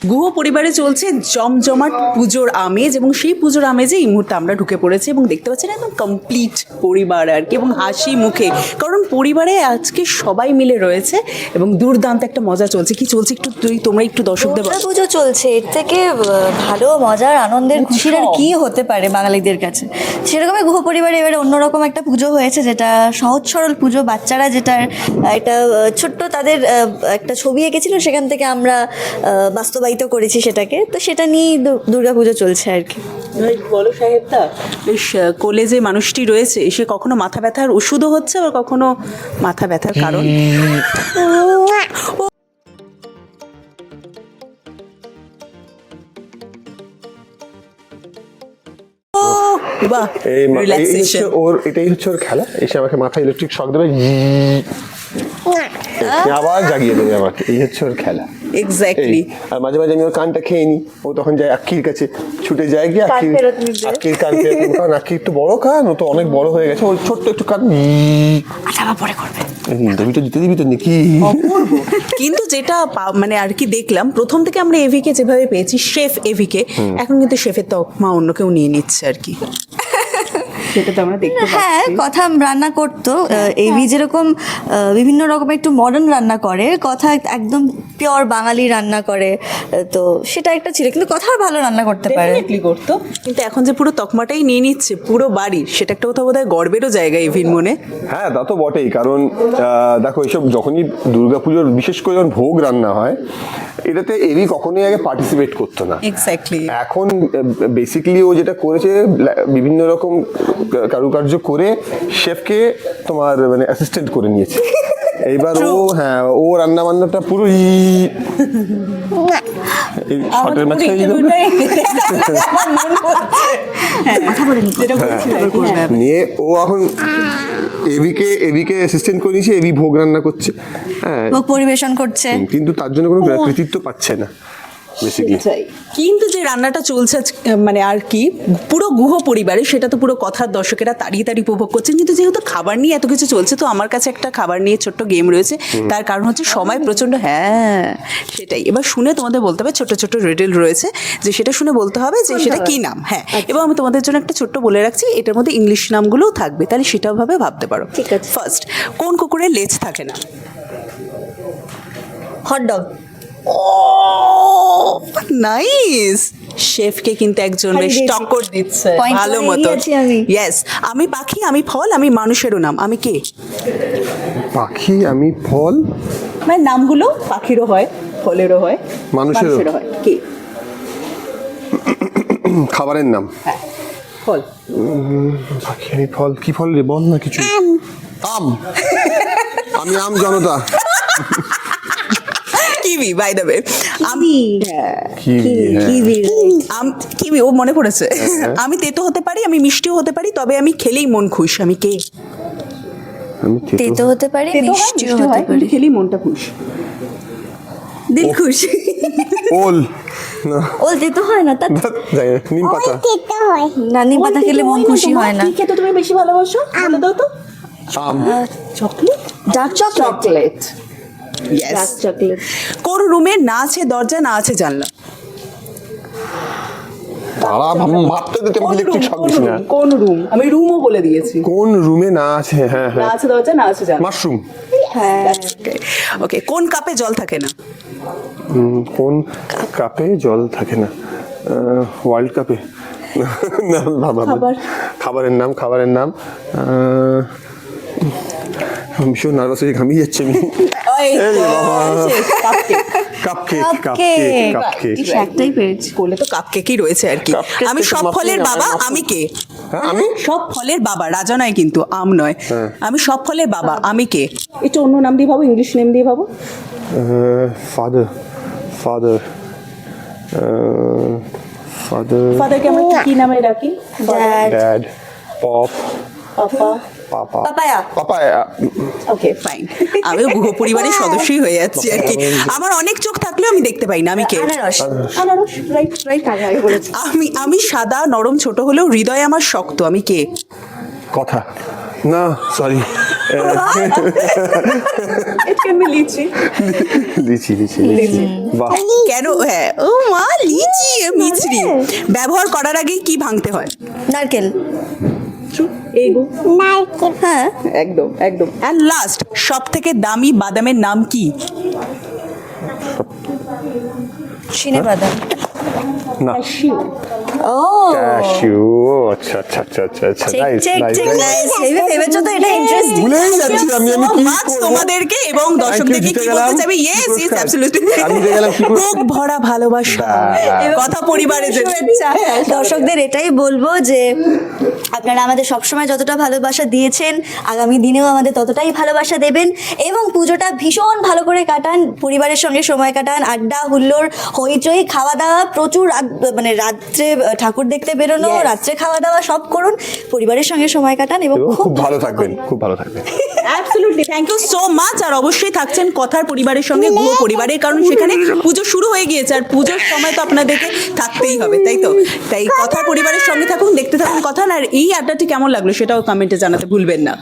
গুহ পরিবারে চলছে জমজমাট পুজোর আমেজ এবং সেই পুজোর আমেজে এই মুহূর্তে আমরা ঢুকে পড়েছি এবং দেখতে পাচ্ছেন একদম কমপ্লিট পরিবার আর কি এবং হাসি মুখে। কারণ পরিবারে আজকে সবাই মিলে রয়েছে এবং দুর্দান্ত একটা মজা চলছে। কি চলছে একটু তুই তোমরা একটু দর্শকদের পুজো চলছে। এর থেকে ভালো মজার আনন্দের খুশির আর কি হতে পারে বাঙালিদের কাছে। সেরকমই গুহ পরিবারে এবারে অন্যরকম একটা পুজো হয়েছে যেটা সহজ সরল পুজো। বাচ্চারা যেটা একটা ছোট্ট তাদের একটা ছবি এঁকেছিল। সেখান থেকে আমরা আহ, বাস্তবায়িত করেছি সেটাকে তো সেটা নিয়েই দু- দুর্গা পুজো চলছে আর কি। বলো সাহেবদা বেশ কোলে যে মানুষটি রয়েছে সে কখনো মাথা ব্যথার ওষুধও হচ্ছে আবার কখনো মাথা ব্যথার কারণ? ও, বাহ এই মা- এই- এই ওর এটাই হচ্ছে ওর খেলা এসে আমাকে মাথায় ইলেকট্রিক শক দেবে আবার জাগিয়ে দেবে আমাকে। এই হচ্ছে ওর খেলা। এক্স্যাক্টলি আর মাঝে মাঝে আমি ওর কানটা খেয়ে নিই। ও তখন যায় আক্কির কাছে। ছুটে যায় গিয়ে নিতে। আক্কির কান ফেরত নিতে। কারণ আক্কি একটু বড় কান ও তো অনেক বড় হয়ে গেছে। ওর ছোট্ট একটু কান। আবার পরে করবে। ইন্টারভিউটা দিতে দিবি তো নাকি? কিন্তু যেটা মানে আর কি দেখলাম প্রথম থেকে আমরা এভিকে যেভাবে পেয়েছি শেফ এভিকে এখন কিন্তু শেফের তকমা অন্য কেউ নিয়ে নিচ্ছে আর কি। সেটা তো আমরা দেখতে হ্যাঁ কথা রান্না করতো। এভি যেরকম বিভিন্ন রকমের একটু মডার্ন রান্না করে কথা একদম পিওর বাঙালি রান্না করে তো সেটা একটা ছিল। কিন্তু কথা ভালো রান্না করতে পারে। করতো। কিন্তু এখন যে পুরো তকমাটাই নিয়ে নিচ্ছে পুরো বাড়ির সেটা একটা কোথাও বোধহয় গর্বেরও জায়গা এভির মনে। হ্যাঁ তা তো বটেই। কারণ আহ, দেখো এইসব যখনই দুর্গাপুজোর বিশেষ করে যখন ভোগ রান্না হয় এটাতে এরই কখনোই আগে পার্টিসিপেট করতো না। এক্স্যাক্টলি এখন বেসিক্যালি ও যেটা করেছে বিভিন্ন রকম কারুকার্য করে শেফকে তোমার মানে অ্যাসিস্ট্যান্ট করে নিয়েছে। এইবার ও হ্যাঁ ও রান্না বান্নাটা পুরো ই এই মাঝখানে দিয়ে দেবে। হ্যাঁ, নিয়ে ও এখন এভিকে এভিকে অ্যাসিস্ট্যান্ট করে নিয়েছে এভি ভোগ রান্না করছে। হ্যাঁ। পরিবেশন করছে। কিন্তু তার জন্য কোনো কৃতিত্ব পাচ্ছে না। কিন্তু যে রান্নাটা চলছে মানে আর কি পুরো গুহ পরিবারে সেটা তো পুরো কথার দর্শকেরা তাড়িয়ে তাড়িয়ে উপভোগ করছেন। কিন্তু যেহেতু খাবার নিয়ে এত কিছু চলছে তো আমার কাছে একটা খাবার নিয়ে ছোট্ট গেম রয়েছে। তার কারণ হচ্ছে সময় প্রচণ্ড হ্যাঁ সেটাই। এবার শুনে তোমাদের বলতে হবে ছোট ছোট রিডেল রয়েছে যে সেটা শুনে বলতে হবে যে সেটা কি নাম হ্যাঁ। এবং আমি তোমাদের জন্য একটা ছোট্ট বলে রাখছি এটার মধ্যে ইংলিশ নামগুলোও থাকবে তাহলে সেটাও ভাবে ভাবতে পারো। ঠিক আছে। ফার্স্ট কোন কুকুরের লেজ থাকে না? হট হটডগ নাইস শেফকে কিন্তু একজন বেশ টক্কর দিচ্ছে। ভালো মতো ইয়েস আমি। পাখি আমি ফল আমি মানুষেরও নাম। আমি কে? পাখি আমি ফল। মানে নামগুলো পাখিরও হয় ফলেরও হয় মানুষেরও। হয়। কে? খাবারের নাম। হ্যাঁ ফল। পাখি আমি ফল। কি ফল রে? বল না কিছু। আম। আমি আম জনতা। কিবি বাই দ্য ওয়ে আমি হ্যাঁ। কি হ্যাঁ। কিবি আম- কিবি ও মনে পড়েছে। আমি তেতো হতে পারি আমি মিষ্টিও হতে পারি তবে আমি খেলেই মন খুশ আমি কে? আমি তেতো তেতো হতে পারে মিষ্টিও হতে পারে। খেলেই মনটা খুশ। দিল খুশি। ওল। না। ওল তেতো হয় না না, নিম পাতা। না নিম পাতা খেলে মন খুশি হয় না। কি খেতে তুমি বেশি ভালোবাসো? বলে দাও তো। আম। Chocolate? Dark chocolate. Chocolate. Yes chocolate কোন রুমে না আছে দরজা না আছে জানলা? তারা দিতে ইলেকট্রিক শক না কোন রুম আমি রুমও বলে দিয়েছি। কোন রুমে না আছে হ্যাঁ না হ্যাঁ আছে দরজা না আছে জানলা। মাশরুম হ্যাঁ। ওকে কোন কাপে জল থাকে না? কোন কাপে জল থাকে না? ওয়ার্ল্ড কাপে। না বাবা। খাবারের নাম খাবারের নাম ভীষণ নার্ভাস হয়ে ঘামিয়ে যাচ্ছে আমি। এই একটাই পেরেছি করলে তো কাপকেকই রয়েছে আর কি। আমি সব ফলের বাবা আমি কে? হ্যাঁ আমি? সব ফলের বাবা রাজা নয় কিন্তু আম নয়। হ্যাঁ। আমি সব ফলের বাবা আমি কে? একটু অন্য নাম দিয়ে ভাবো ইংলিশ নেম দিয়ে ভাবো। ফাদার ফাদার ফাদার ফাদারকে আমরা কি- নামে ডাকি? Dad dad pop papa papa. Papaya? Okay fine আমিও গুহ পরিবারের সদস্যই হয়ে যাচ্ছি আর কি। আমার অনেক চোখ থাকলেও আমি দেখতে পাই না আমি কে আনারস। আনারস রাইট রাইট আমি আমি সাদা নরম ছোট হলেও হৃদয় আমার শক্ত আমি কে? কথা। না সরি লিচি? লিচি লিচি লিচি। কেন? হ্যাঁ। ও মা লিচি মিছরি। ব্যবহার করার আগে কি ভাঙতে হয়? নারকেল। নারকেল হ্যাঁ একদম একদম। অ্যান্ড লাস্ট সব থেকে দামি বাদামের নাম কি? চিনে বাদাম। না ও ক্যাশিউ আচ্ছা আচ্ছা আচ্ছা আচ্ছা আচ্ছা নাইস নাইস ঠিক ভেবেছো তো এটা ইন্টারেস্টিং ভুলেই যাচ্ছি আমি আমি কি মাছ তোমাদেরকে এবং দর্শকদেরকে কি বলতে চাইবে? ইয়েস ইয়েস অ্যাবসলিউটলি আমি জিতে গেলাম, কি বুক ভরা ভালোবাসা। কথা পরিবারের শুভেচ্ছা দর্শকদের এটাই বলব যে আপনারা আমাদের সবসময় যতটা ভালোবাসা দিয়েছেন আগামী দিনেও আমাদের ততটাই ভালোবাসা দেবেন। এবং পুজোটা ভীষণ ভালো করে কাটান পরিবারের সঙ্গে সময় কাটান আড্ডা হুল্লোড় হইচই খাওয়া দাওয়া প্রচুর রাত- মানে রাত্রে ঠাকুর দেখতে বেরোনো রাত্রে খাওয়া দাওয়া সব করুন পরিবারের সঙ্গে সময় কাটান এবং খুব খুব ভালো থাকবেন খুব ভালো থাকবেন। Absolutely thank you so much আর অবশ্যই থাকছেন কথার পরিবারের সঙ্গে গুহ পরিবারের কারণ সেখানে পুজো শুরু হয়ে গিয়েছে আর পুজোর সময় তো আপনাদেরকে থাকতেই হবে তাই তো? তাই কথার পরিবারের সঙ্গে থাকুন দেখতে থাকুন কথা আর এই আড্ডাটি কেমন লাগল সেটাও কমেন্টে জানাতে ভুলবেন না।